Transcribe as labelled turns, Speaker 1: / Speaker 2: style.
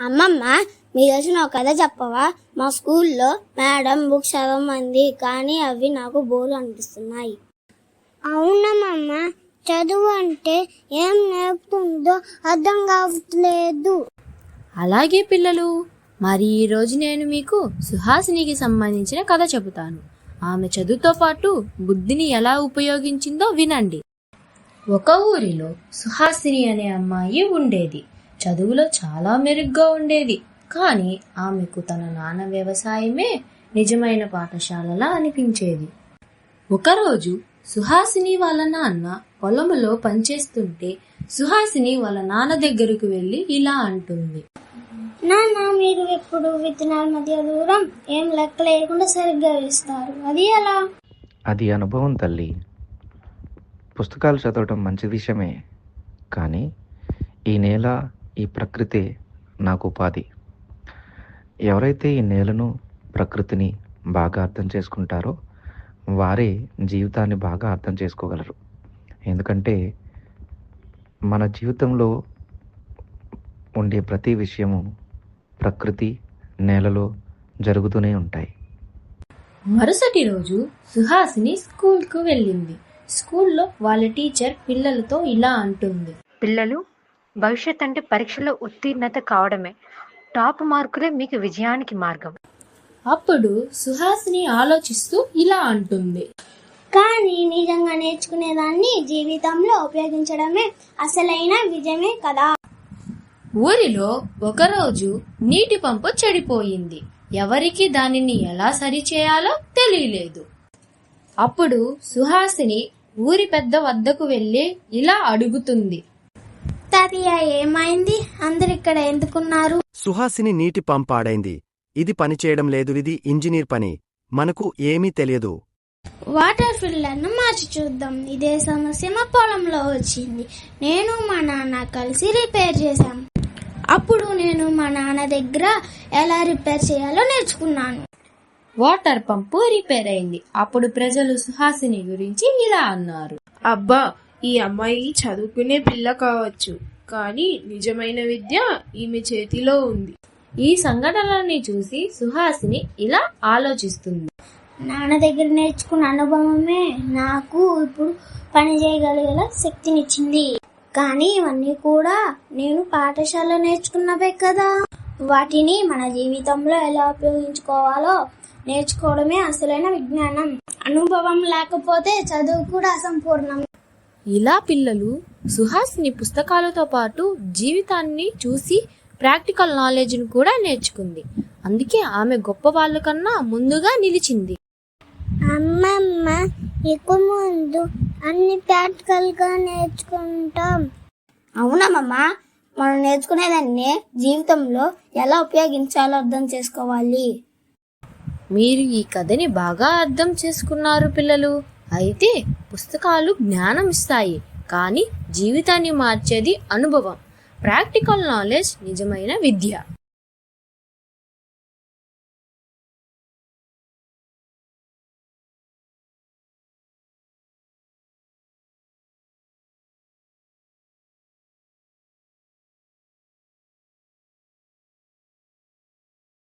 Speaker 1: అమ్మమ్మ మీ తెలిసిన ఒక కథ చెప్పవా? మా స్కూల్లో మేడం బుక్స్ చదవమంది కానీ అవి నాకు బోరు అనిపిస్తున్నాయి. అవునమ్మమ్మ చదువు అంటే ఏం నేర్పుతుందో అర్థం కావట్లేదు.
Speaker 2: అలాగే పిల్లలు మరి ఈ రోజు నేను మీకు సుహాసినికి సంబంధించిన కథ చెబుతాను. ఆమె చదువుతో పాటు బుద్ధిని ఎలా ఉపయోగించిందో వినండి. ఒక ఊరిలో సుహాసిని అనే అమ్మాయి ఉండేది. చదువులో చాలా మెరుగ్గా ఉండేది. కానీ ఆమెకు తన నాన్న వ్యవసాయమే నిజమైన పాఠశాలలా అనిపించేది. ఒకరోజు సుహాసిని వాళ్ళ నాన్న పొలములో పనిచేస్తుంటే సుహాసిని వాళ్ళ నాన్న దగ్గరకు వెళ్ళి ఇలా అంటుంది.
Speaker 1: నాన్న మీరు ఎప్పుడు విత్తనాల మధ్య దూరం? ఏం లెక్క లేకుండా సరిగ్గా వేస్తారు. అది ఎలా?
Speaker 3: అది అనుభవం తల్లి. పుస్తకాలు చదవటం మంచి విషయమే. కానీ ఈ నేల ఈ ప్రకృతి నాకు ఉపాధి. ఎవరైతే ఈ నేలను ప్రకృతిని బాగా అర్థం చేసుకుంటారో వారే జీవితాన్ని బాగా అర్థం చేసుకోగలరు. ఎందుకంటే మన జీవితంలో ఉండే ప్రతి విషయము ప్రకృతి నేలలో జరుగుతూనే ఉంటాయి.
Speaker 2: మరుసటి రోజు సుహాసిని స్కూల్కు వెళ్ళింది. స్కూల్లో వాళ్ళ టీచర్ పిల్లలతో ఇలా అంటుంది.
Speaker 4: పిల్లలు భవిష్యత్ అంటే పరీక్షలో ఉత్తీర్ణత కావడమే. టాప్ మార్కులే మీకు విజయానికి మార్గం.
Speaker 2: అప్పుడు సుహాసిని ఆలోచిస్తూ ఇలా అంటుంది.
Speaker 1: కానీ నిజంగా నేర్చుకునేదాన్ని జీవితంలో ఉపయోగించడమే అసలైన విజయమే కదా.
Speaker 2: ఊరిలో ఒకరోజు నీటి పంపు చెడిపోయింది. ఎవరికి దానిని ఎలా సరిచేయాలో తెలియలేదు. అప్పుడు సుహాసిని ఊరి పెద్ద వద్దకు వెళ్ళి ఇలా అడుగుతుంది.
Speaker 1: తాతయ్య ఏమైంది? అందరు ఇక్కడ ఎందుకున్నారు?
Speaker 5: సుహాసిని నీటి పంప్ పాడైంది. ఇది పనిచేయడం లేదు ఇది ఇంజనీర్ పని. మనకు ఏమీ తెలియదు.
Speaker 1: వాటర్ ఫిల్టర్ను మార్చి చూద్దాం. ఇదే సమస్య మా పొలంలో వచ్చింది. నేను మా నాన్న కలిసి రిపేర్ చేశాం. అప్పుడు నేను మా నాన్న దగ్గర ఎలా రిపేర్ చేయాలో నేర్చుకున్నాను.
Speaker 2: వాటర్ పంపు రిపేర్ అయింది. అప్పుడు ప్రజలు సుహాసిని గురించి ఇలా అన్నారు.
Speaker 6: అబ్బా ఈ అమ్మాయి చదువుకునే పిల్ల కావచ్చు కానీ నిజమైన విద్య ఈమె చేతిలో ఉంది.
Speaker 2: ఈ సంఘటనలని చూసి సుహాసిని ఇలా ఆలోచిస్తుంది.
Speaker 1: నాన్న దగ్గర నేర్చుకున్న అనుభవమే నాకు ఇప్పుడు పని చేయగలిగేలా శక్తినిచ్చింది. కానీ ఇవన్నీ కూడా నేను పాఠశాలలో నేర్చుకున్నవే కదా. వాటిని మన జీవితంలో ఎలా ఉపయోగించుకోవాలో నేర్చుకోవడమే అసలైన విజ్ఞానం. అనుభవం లేకపోతే చదువు కూడా అసంపూర్ణం.
Speaker 2: ఇలా పిల్లలు సుహాసిని పుస్తకాలతో పాటు జీవితాన్ని చూసి ప్రాక్టికల్ నాలెడ్జ్ను కూడా నేర్చుకుంది. అందుకే ఆమె గొప్ప వాళ్ళ కన్నా ముందుగా నిలిచింది.
Speaker 1: అమ్మమ్మ ఇక ముందు అన్ని ప్రాక్టికల్గా నేర్చుకుంటాం అవునమ్మమ్మ మనం నేర్చుకునేదాన్ని జీవితంలో ఎలా ఉపయోగించాలో అర్థం చేసుకోవాలి.
Speaker 2: మీరు ఈ కథని బాగా అర్థం చేసుకున్నారు పిల్లలు. అయితే పుస్తకాలు జ్ఞానం ఇస్తాయి కానీ జీవితాన్ని మార్చేది అనుభవం. ప్రాక్టికల్ నాలెడ్జ్ నిజమైన విద్య.